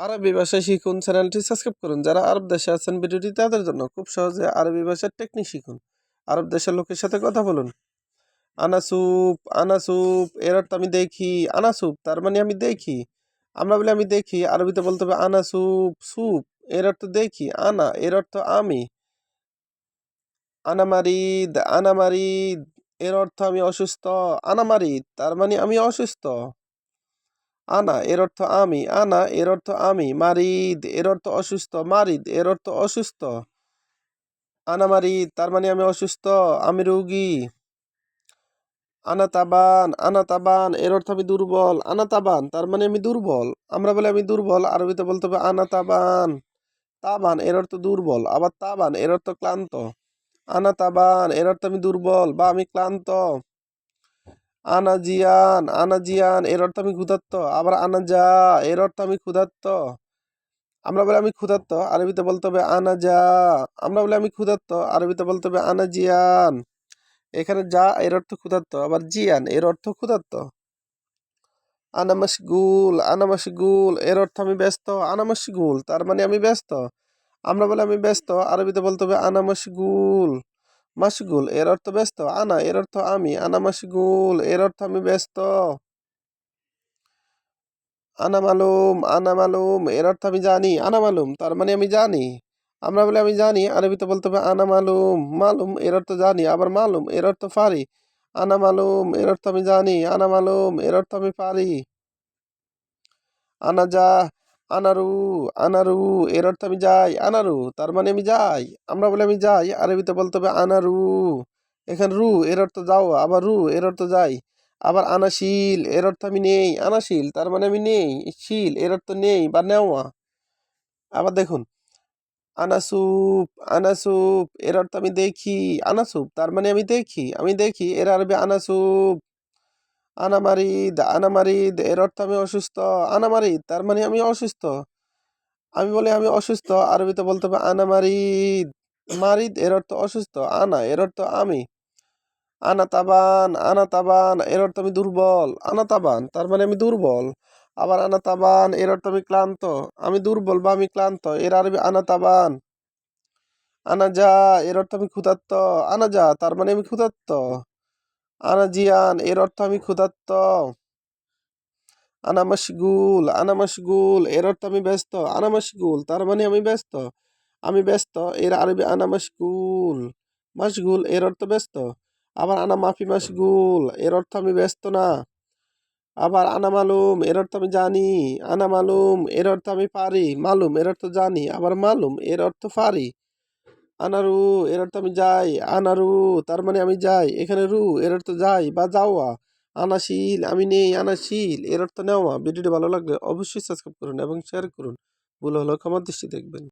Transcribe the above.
আরবি ভাষা শিখুন, চ্যানেলটি সাবস্ক্রাইব করুন। যারা আরব দেশে আছেন, ভিডিওটি তাদের জন্য খুব সহজে আরবি ভাষার টেকনিক শিখুন। আরব দেশের লোকের সাথে কথা বলুন। আনাসুপ আনাসুপ এর অর্থ আমি দেখি। আনাসুপ তার মানে আমি দেখি। আমরা বলি আমি দেখি, আরবিতে বলতে হবে আনাসুপ সুপ এর অর্থ দেখি। আনা এর অর্থ আমি। আনামারিদ আনামারিদ এর অর্থ আমি অসুস্থ। আনামারিদ, তার মানে আমি অসুস্থ। আনা, এর অর্থ আমি, আনা, এর অর্থ আমি, মারিদ, এর অর্থ অসুস্থ, মারিদ, এর অর্থ অসুস্থ। আনা, মারিদ, তার মানে আমি অসুস্থ, আমি রোগী। আনা, তাবান আনা, তাবান, এর অর্থ আমি দুর্বল, আনা, তাবান, তার মানে আমি দুর্বল। আমরা বলে আমি দুর্বল, আরবিতে বলতে হবে আনা, তাবান। তাবান, এর অর্থ দুর্বল, আবার তাবান, এর অর্থ ক্লান্ত। আনা, তাবান, এর অর্থ আমি দুর্বল বা আমি ক্লান্ত। আনা জিয়ান, আনা এর অর্থ আমি ক্ষুধার্ত। আবার আনাজা এর অর্থ আমি ক্ষুধার্ত। আমরা বলে আমি ক্ষুধার্ত, আরবিতে বলতে হবে আনা যা, আমরা বলে আমি ক্ষুধার্ত, আরবিতে বলতে হবে আনা জিয়ান। এখানে যা, এর অর্থ ক্ষুধার্ত, আবার জিয়ান, এর অর্থ ক্ষুধার্ত। আনা মাসগুল আনা মাসগুল এর অর্থ আমি ব্যস্ত, আনা মাসগুল তার মানে আমি ব্যস্ত। আমরা বলে আমি ব্যস্ত, আরবিতে বলতে হবে আনা মাসগুল এর অর্থ ব্যস্ত। আনা, এর অর্থ আমি। আনা মাসগুল এর অর্থ আমি ব্যস্ত। আনা মালুম আনা মালুম, এর অর্থ আমি জানি। আনা মালুম, তার মানে আমি জানি। আমরা বলে আমি জানি আরবিতে বলতে হবে আনা মালুম। মালুম, এর অর্থ জানি, আবার মালুম, এর অর্থ পারি। আনা মালুম, এর অর্থ আমি জানি। আনা মালুম, এর অর্থ আমি পারি। আনা যা আনারু আনারু, এর অর্থ আমি যাই, আনারু, তার মানে আমি যাই। আমরা বলে আমি যাই, আরবিতে বলতে হবে আনারু। এখানে রু, এর অর্থ যাও, আবার রু, এর অর্থ যাই। আবার আনাশীল, এর অর্থ আমি নেই, আনাশীল, তার মানে আমি নেই, শীল, এর অর্থ নেই বা নেওয়া। আবার দেখুন, আনাসুপ আনাসুপ, এর অর্থ আমি দেখি, আনাসুপ, তার মানে আমি দেখি আমি দেখি, এর আরবি আনাসুপ। আনামারিদ আনামারিদ এর অর্থ আমি অসুস্থ। আনামারিদ তার মানে আমি অসুস্থ। আমি বলি আমি অসুস্থ, আরবিতে বলতে হবে আনামারিদ মারিদ, এর অর্থ অসুস্থ। আনা, এর অর্থ আমি। আনা তাবান আনা তাবান, এর অর্থ আমি দুর্বল। আনা তাবান, তার মানে আমি দুর্বল। আবার আনা তাবান, এর অর্থ আমি ক্লান্ত। আমি দুর্বল বা আমি ক্লান্ত, এর আরবি আনা তাবান। আনা যা, এর অর্থ আমি ক্ষুধার্ত। আনা যা, তার মানে আমি ক্ষুধার্ত। আনা জিয়ান, এর অর্থ আমি ক্ষুধার্ত। আনা মাসগুল আনা মাসগুল এর অর্থ আমি ব্যস্ত। আনা মাসগুল তার মানে আমি ব্যস্ত। আমি ব্যস্ত, এর আরবি আনা মাসগুল মাসগুল এর অর্থ ব্যস্ত। আবার আনা মাফি মাসগুল এর অর্থ আমি ব্যস্ত না। আবার আনা মালুম, এর অর্থ আমি জানি। আনা মালুম, এর অর্থ আমি পারি। মালুম, এর অর্থ জানি। আবার মালুম, এর অর্থ পারি। আনারু এর অর্থ আমি যাই। আনারু, তার মানে আমি যাই। এখানে রু এর অর্থ যাই বা যাওয়া। আনাশীল, আমি নেই, আনাশীল এর অর্থ নেওয়া। ভিডিওটি ভালো লাগলে অবশ্যই সাবস্ক্রাইব করুন এবং শেয়ার করুন। ভুল হলেও ক্ষমার দৃষ্টি দেখবেন।